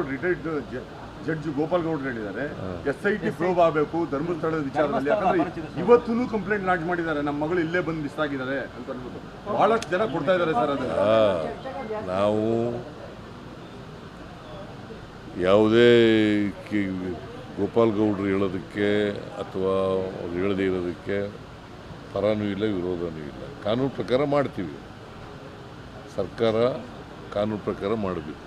High court retired judge Gopal ಗೌಡ್ರು ಹೇಳಿದ್ದಾರೆ. S I T probe ಆಗಬೇಕು ಧರ್ಮಸ್ಥಳದ ವಿಚಾರದಲ್ಲಿ. ಯಾಕಂದ್ರೆ ಇವತ್ತೂ ಕಂಪ್ಲೇಂಟ್ ಲಾಂಚ್ ಮಾಡಿದ್ದಾರೆ. ನಮ್ಮ ಮಗಳು ಇಲ್ಲೇ ಬಂದು ಮಿಸ್ ಆಗಿದ್ದಾರೆ ಅಂತ ಅನ್ಬಿಟ್ಟು. ಬಹಳಷ್ಟು ಜನ ಕೊಡ್ತಾ ಇದ್ದಾರೆ ಸರ್ ಅದು ನಾವು ಯಾವುದೇ ಗೋಪಾಲ್ ಗೌಡ್ರು ಹೇಳೋದಕ್ಕೆ ಅಥವಾ ಅವ್ರು ಹೇಳದೇ ಇರೋದಕ್ಕೆ ಪರನೂ ಇಲ್ಲ ವಿರೋಧನೂ ಇಲ್ಲ. ಕಾನೂನು ಪ್ರಕಾರ ಮಾಡ್ತೀವಿ. ಸರ್ಕಾರ ಕಾನೂನು ಪ್ರಕಾರ ಮಾಡಬೇಕು.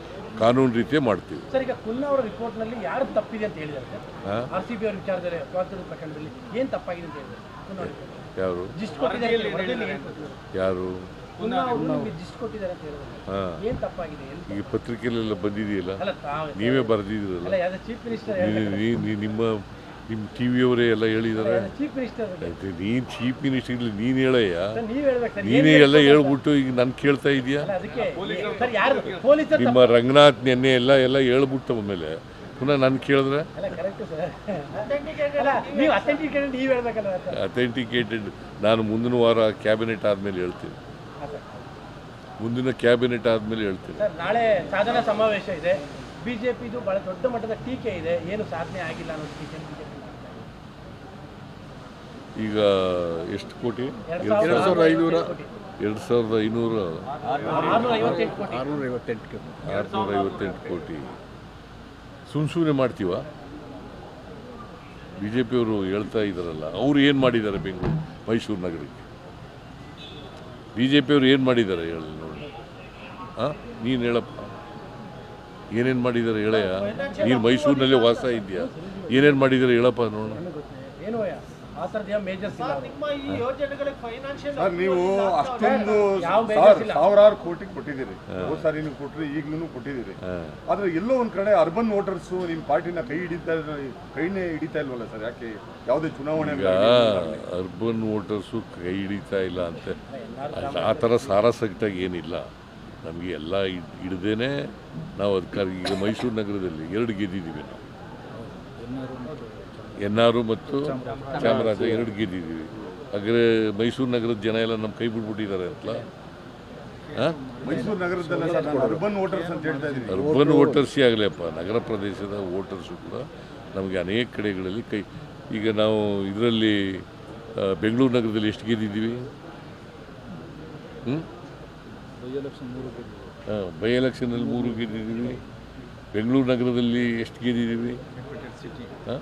ಕಾನೂನು ರೀತಿಯೇ ಮಾಡ್ತೀವಿ. ಸರ್ ಈಗ ಕುಲ್ಲ ಅವರ ರಿಪೋರ್ಟ್ನಲ್ಲಿ ಯಾರು ತಪ್ಪಿದೆ ಅಂತ ಹೇಳಿದ್ದಾರೆ ಸರ್? ಆರ್ ಸಿ ಬಿ ಅವರ ವಿಚಾರದಲ್ಲಿ ಸ್ವಾತಂತ್ರ್ಯ ಪ್ರಕರಣದಲ್ಲಿ ಏನ್ ತಪ್ಪಾಗಿದೆ ಅಂತ ಹೇಳಿದ್ದಾರೆ ಯಾರು? ಜಿಸ್ಟ್ ಕೊಟ್ಟಿದ್ದಾರೆ ಅಂತ ವರದಿಯಲ್ಲಿ ಏನ್ ಕೊಟ್ಟಿದ್ದಾರೆ? ಯಾರು ಕುನ್ನಾ ಅವರು ನಿಮಗೆ ಜಿಸ್ಟ್ ಕೊಟ್ಟಿದ್ದಾರೆ ಅಂತ ಹೇಳಿದ್ದಾರೆ. ಹಾಂ. ತಪ್ಪಾಗಿದೆ? ಏನ್ ಈಗ ಪತ್ರಿಕೆಯಲ್ಲೆಲ್ಲ ಬಂದಿದೆಯಲ್ಲ? ಅಲ್ಲ ತಾವೇ ನೀವೇ ಬರೆದಿದ್ದೀರಲ್ಲ? ಅಲ್ಲ ಯಾವ್ದು ಚೀಫ್ ಮಿನಿಸ್ಟರ್ ನೀ- ನೀ- ನಿಮ್ಮ ನಿಮ್ಮ ಟಿ ವಿಯವರೇ ಎಲ್ಲ ಹೇಳಿದ್ದಾರೆ? ನೀನು ಚೀಫ್ ಮಿನಿಸ್ಟರ್ ಇಲ್ಲಿ ನೀನು ಹೇಳಯ್ಯ. ನೀನೇ ಎಲ್ಲ ಹೇಳ್ಬಿಟ್ಟು ಈಗ ನಾನು ಕೇಳ್ತಾ ಇದೆಯಾ? ನಿಮ್ಮ ರಂಗನಾಥ್ ನೆನ್ನೆ ಎಲ್ಲ ಎಲ್ಲ ಹೇಳ್ಬಿಟ್ಟು ಆಮೇಲೆ ಪುನಃ ನಾನು ಕೇಳಿದ್ರೆ? ಅಥೆಂಟಿಕೇಟೆಡ್ ನಾನು ಮುಂದಿನ ವಾರ ಕ್ಯಾಬಿನೆಟ್ ಆದಮೇಲೆ ಹೇಳ್ತೀನಿ. ಮುಂದಿನ ಕ್ಯಾಬಿನೆಟ್ ಆದಮೇಲೆ ಹೇಳ್ತೀನಿ. ನಾಳೆ ಸಾಧನಾ ಸಮಾವೇಶ ಇದೆ. ಬಿಜೆಪಿದು ಬಹಳ ದೊಡ್ಡ ಮಟ್ಟದ ಟೀಕೆ ಇದೆ. ಏನು ಸಾಧನೆ ಆಗಿಲ್ಲ ಅನ್ನೋದು ಟೀಕೆ. ಈಗ ಎಷ್ಟು ಕೋಟಿ? ಎರಡ್ ಎರಡು ಸಾವಿರದ ಐನೂರ ಎರಡು ಸಾವಿರದ ಐನೂರ ಆರ್ನೂರ ಐವತ್ತೆಂಟು ಕೋಟಿ. ಆರುನೂರ ಐವತ್ತೆಂಟು ಆರುನೂರ ಐವತ್ತೆಂಟು ಕೋಟಿ. ಸುಮ್ ಸುಮ್ಮನೆ ಮಾಡ್ತೀವ? ಬಿ ಜೆ ಪಿಯವರು ಹೇಳ್ತಾ ಇದ್ದಾರಲ್ಲ ಅವ್ರು ಏನು ಮಾಡಿದ್ದಾರೆ ಬೆಂಗಳೂರು ಮೈಸೂರು ನಗರಕ್ಕೆ? ಬಿ ಜೆ ಪಿಯವರು ಏನು ಮಾಡಿದ್ದಾರೆ ಹೇಳಿ ನೋಡಿ. ಹಾಂ ನೀನು ಹೇಳಪ್ಪ. ಏನೇನು ಮಾಡಿದ್ದಾರೆ ಹೇಳಯ್ಯ? ನೀನು ಮೈಸೂರಿನಲ್ಲೇ ವಾಸ ಇದೆಯಾ ಏನೇನು ಮಾಡಿದ್ದಾರೆ ಹೇಳಪ್ಪ ನೋಡೋಣ ಸರ್ ನೀವು ಅಷ್ಟೊಂದು. ಸಾವಿರಾರು ಕೋಟಿ ಕೊಟ್ಟಿದ್ದೀರಿ. ಹೋದ್ ಸಾರಿ ನೀವು ಕೊಟ್ರಿ ಈಗ್ಲೂ ಕೊಟ್ಟಿದ್ದೀರಿ. ಆದ್ರೆ ಎಲ್ಲೋ ಒಂದ್ ಕಡೆ ಅರ್ಬನ್ ವೋಟರ್ಸ್ ನಿಮ್ ಪಾರ್ಟಿನ ಕೈ ಹಿಡಿತಾ ಕೈನೇ ಹಿಡಿತಾ ಇಲ್ವಲ್ಲ ಸರ್? ಯಾಕೆ ಯಾವುದೇ ಚುನಾವಣೆ ಅರ್ಬನ್ ವೋಟರ್ಸು ಕೈ ಹಿಡಿತಾ ಇಲ್ಲ ಅಂತ. ಆ ಥರ ಸಾರಾಸಗಟಾಗಿ ಏನಿಲ್ಲ. ನಮಗೆ ಎಲ್ಲ ಹಿಡ್ದೇನೆ ನಾವು ಅದಕ್ಕಾಗಿ ಈಗ ಮೈಸೂರು ನಗರದಲ್ಲಿ ಎರಡು ಗೆದ್ದಿದ್ದೀವಿ ನಾವು. ಎನ್ ಆರು ಮತ್ತು ಚಾಮರಾಜ. ಎರಡು ಗೆದ್ದಿದ್ದೀವಿ. ಅಗ್ರೆ ಮೈಸೂರು ನಗರದ ಜನ ಎಲ್ಲ ನಮ್ಮ ಕೈ ಬಿಟ್ಬಿಟ್ಟಿದ್ದಾರೆ ಅಂತಲ್ಲ? ಹಾಂ? ಮೈಸೂರು ನಗರದಲ್ಲ ಸರ್ ಅರ್ಬನ್ ವೋಟರ್ಸ್ ಅಂತ ಅರ್ಬನ್ ವೋಟರ್ಸೇ ಆಗಲಿಯಪ್ಪ ನಗರ ಪ್ರದೇಶದ ವೋಟರ್ಸು ಕೂಡ ನಮಗೆ ಅನೇಕ ಕಡೆಗಳಲ್ಲಿ ಕೈ ಈಗ ನಾವು ಇದರಲ್ಲಿ ಬೆಂಗಳೂರು ನಗರದಲ್ಲಿ ಎಷ್ಟು ಗೆದ್ದಿದ್ದೀವಿ? ಹ್ಞೂ ಬೈ ಎಲೆಕ್ಷನಲ್ಲಿ ಮೂರು ಗೆದ್ದಿದ್ದೀವಿ. ಬೆಂಗಳೂರು ನಗರದಲ್ಲಿ ಎಷ್ಟು ಗೆದ್ದಿದ್ದೀವಿ? ಹಾಂ?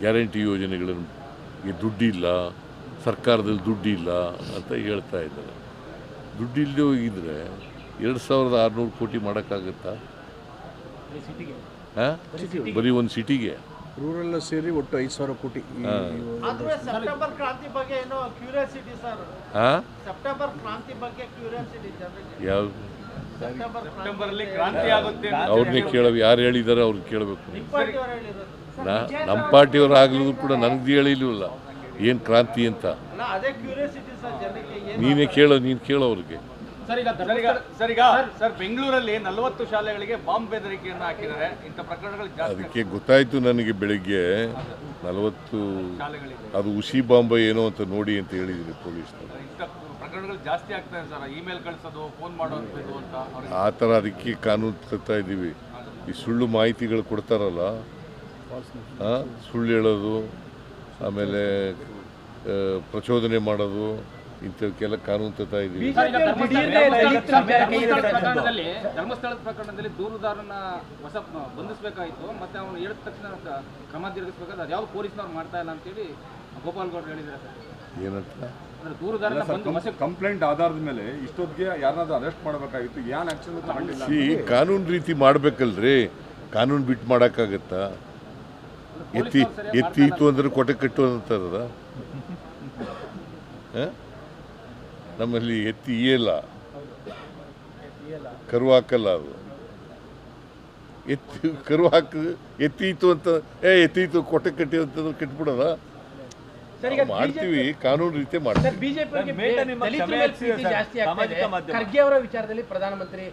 ಗ್ಯಾರಂಟಿ ಯೋಜನೆಗಳನ್ನು ಈ ದುಡ್ಡಿಲ್ಲ ಸರ್ಕಾರದಲ್ಲಿ ದುಡ್ಡಿಲ್ಲ ಅಂತ ಹೇಳ್ತಾ ಇದ್ದಾರೆ. ದುಡ್ಡಿಲ್ಲದೆ ಹೋಗಿದ್ರೆ ಎರಡು ಸಾವಿರದ ಆರುನೂರು ಕೋಟಿ ಮಾಡೋಕ್ಕಾಗತ್ತಾ? ಸಿಟಿಗೆ. ಹಾಂ? ಬರೀ ಒಂದು ಸಿಟಿಗೆ. ರೂರಲ್ ಸೇರಿ ಒಟ್ಟು ಐದು ಸಾವಿರ ಕೋಟಿ ಈ- ಸೆಪ್ಟೆಂಬರ್ ಕ್ರಾಂತಿ ಬಗ್ಗೆ ಏನೋ ಕ್ಯೂರಿಯಾಸಿಟಿ ಸರ್. ಹಾಂ? ಸೆಪ್ಟೆಂಬರ್ ಕ್ರಾಂತಿ ಬಗ್ಗೆ ಕ್ಯೂರಿಯಾಸಿಟಿ ಜನರಿಗೆ ಯಾವ? ಸೆಪ್ಟೆಂಬರ್ ಕ್ರಾಂತಿ ಅಲ್ಲಿ ಕ್ರಾಂತಿ ಆಗುತ್ತೆ ಅವ್ರನ್ನೇ ಕೇಳ ಯಾರು ಹೇಳಿದ್ದಾರೆ ಅವ್ರಿಗೆ ಕೇಳಬೇಕು. ನಾ ನಮ್ಮ ಪಾರ್ಟಿಯವರು ಆಗ್ಲಿದ್ರು ಕೂಡ ನನಗೆ ಹೇಳಿಲ್ವಲ್ಲ ಏನು ಕ್ರಾಂತಿ ಅಂತ? ನೀನೇ ಕೇಳೋ ನೀನು ಕೇಳೋ ಅವ್ರಿಗೆ. ಸರ್ ಈಗ ಸರ್ ಈಗ ಸರ್ ಬೆಂಗಳೂರಲ್ಲಿ ನಲವತ್ತು ಶಾಲೆಗಳಿಗೆ ಬಾಂಬ್ ಬೆದರಿಕೆಯನ್ನು ಹಾಕಿದ್ದಾರೆ. ಇಂಥ ಪ್ರಕರಣಗಳು ಜಾಸ್ತಿ ಅದಕ್ಕೆ ಗೊತ್ತಾಯಿತು ನನಗೆ ಬೆಳಿಗ್ಗೆ ನಲವತ್ತು ಅದು ಉಸಿ ಬಾಂಬ್ ಏನೋ ಅಂತ ನೋಡಿ ಅಂತ ಹೇಳಿದ್ದೀನಿ ಪೊಲೀಸ್ನವರು. ಪ್ರಕರಣಗಳು ಜಾಸ್ತಿ ಆಗ್ತಾ ಸರ್. ಇಮೇಲ್ ಕಳಿಸೋದು ಫೋನ್ ಮಾಡೋದು ಅಂತ ಆ ಥರ ಅದಕ್ಕೆ ಕಾನೂನು ತರ್ತಾ ಇದ್ದೀವಿ. ಈ ಸುಳ್ಳು ಮಾಹಿತಿಗಳು ಕೊಡ್ತಾರಲ್ಲ ಸುಳ್ಳು ಹೇಳೋದು ಆಮೇಲೆ ಪ್ರಚೋದನೆ ಮಾಡೋದು ಇಂಥವಕ್ಕೆಲ್ಲ ಕಾನೂನು ತರ್ತಾ ಇದ್ದೀವಿ. ಧರ್ಮಸ್ಥಳದ ಪ್ರಕರಣದಲ್ಲಿ ಧರ್ಮಸ್ಥಳದ ಪ್ರಕರಣದಲ್ಲಿ ದೂರುದಾರನ ಹೊಸ ಬಂಧಿಸಬೇಕಾಯಿತು ಮತ್ತೆ ಅವನು ಹೇಳಿದ ತಕ್ಷಣ ಕ್ರಮ ಜರುಗಿಸಬೇಕಾದ್ರೆ ಯಾವ ಪೊಲೀಸ್ನವ್ರು ಮಾಡ್ತಾ ಇಲ್ಲ ಅಂತೇಳಿ ಗೋಪಾಲ್ ಗೌಡ್ರು ಹೇಳಿದ್ದಾರೆ ಸರ್. ಏನಂತ ಕಂಪ್ಲೇಂಟ್ ಆಧಾರದ ಮೇಲೆ ಇಷ್ಟೊತ್ತಿಗೆ ಯಾರನ್ನಾದ್ರೂ ಅರೆಸ್ಟ್ ಮಾಡಬೇಕಾಗಿತ್ತು. ಏನ್ ಆಕ್ಷನ್ ಕಾನೂನು ರೀತಿ ಮಾಡ್ಬೇಕಲ್ರಿ. ಕಾನೂನು ಬಿಟ್ಟು ಮಾಡೋಕ್ಕಾಗತ್ತಾ? ಎತ್ತಿ ಎತ್ತೀತು ಅಂದ್ರೆ ಕೊಟೆ ಕಟ್ಟು ಅಂತಾರದ ನಮ್ಮಲ್ಲಿ ಎತ್ತಿ ಇಯಲ್ಲ. ಕರು ಹಾಕಲ್ಲ ಅದು. ಎತ್ತಿ ಕರು ಹಾಕ ಎತ್ತೀತು ಅಂತ ಏ ಎತ್ತೀತು ಕೊಟ್ಟೆ ಕಟ್ಟಿ ಅಂತಂದ್ರೆ ಕಟ್ಬಿಡೋದ? ಸರ್ ಈಗ ಮಾಡ್ತೀವಿ ಕಾನೂನು ರೀತಿ ಮಾಡ್ತೀವಿ. ಖರ್ಗೆ ಅವರ ವಿಚಾರದಲ್ಲಿ ಪ್ರಧಾನಮಂತ್ರಿ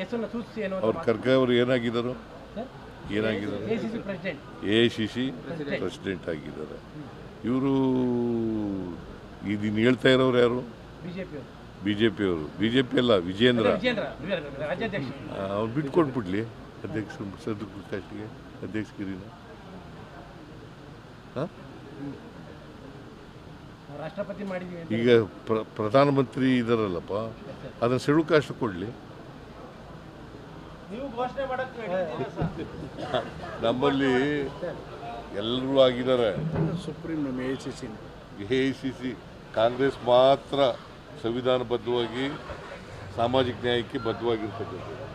ಹೆಸರನ್ನು ಸೂಚಿಸಿ ಅವ್ರ ಖರ್ಗೆ ಅವರು ಏನಾಗಿದ್ದಾರೆ? ಏನಾಗಿದ್ದಾರೆ? ಎ ಸಿ ಸಿ ಪ್ರೆಸಿಡೆಂಟ್ ಆಗಿದ್ದಾರೆ. ಇವರು ಇದನ್ನು ಹೇಳ್ತಾ ಇರೋರು ಯಾರು? ಬಿ ಜೆ ಪಿಯವರು ಬಿ ಜೆ ಪಿ ಅಲ್ಲ ವಿಜೇಂದ್ರ. ಅವ್ನು ಬಿಟ್ಕೊಟ್ಬಿಡ್ಲಿ ಅಧ್ಯಕ್ಷ ಸದ್ದು ಅಧ್ಯಕ್ಷಗಿರಿನ ರಾಷ್ಟ್ರಪತಿ ಮಾಡಿದೀವಿ ಈಗ ಪ್ರ ಪ್ರಧಾನಮಂತ್ರಿ ಇದಾರಲ್ಲಪ್ಪ ಅದನ್ನು ಕಾಸ್ಟ್ ಕೊಡಲಿ ನೀವು ಘೋಷಣೆ ಮಾಡಕ್ಕೆ ready ಇದ್ದೀರಾ ಸರ್? ನಮ್ಮಲ್ಲಿ ಎಲ್ಲರೂ ಆಗಿದ್ದಾರೆ. Supreme A C C A I C C Congress ಮಾತ್ರ ಸಂವಿಧಾನಬದ್ಧವಾಗಿ ಸಾಮಾಜಿಕ ನ್ಯಾಯಕ್ಕೆ ಬದ್ಧವಾಗಿರ್ತಕ್ಕಂಥದ್ದು.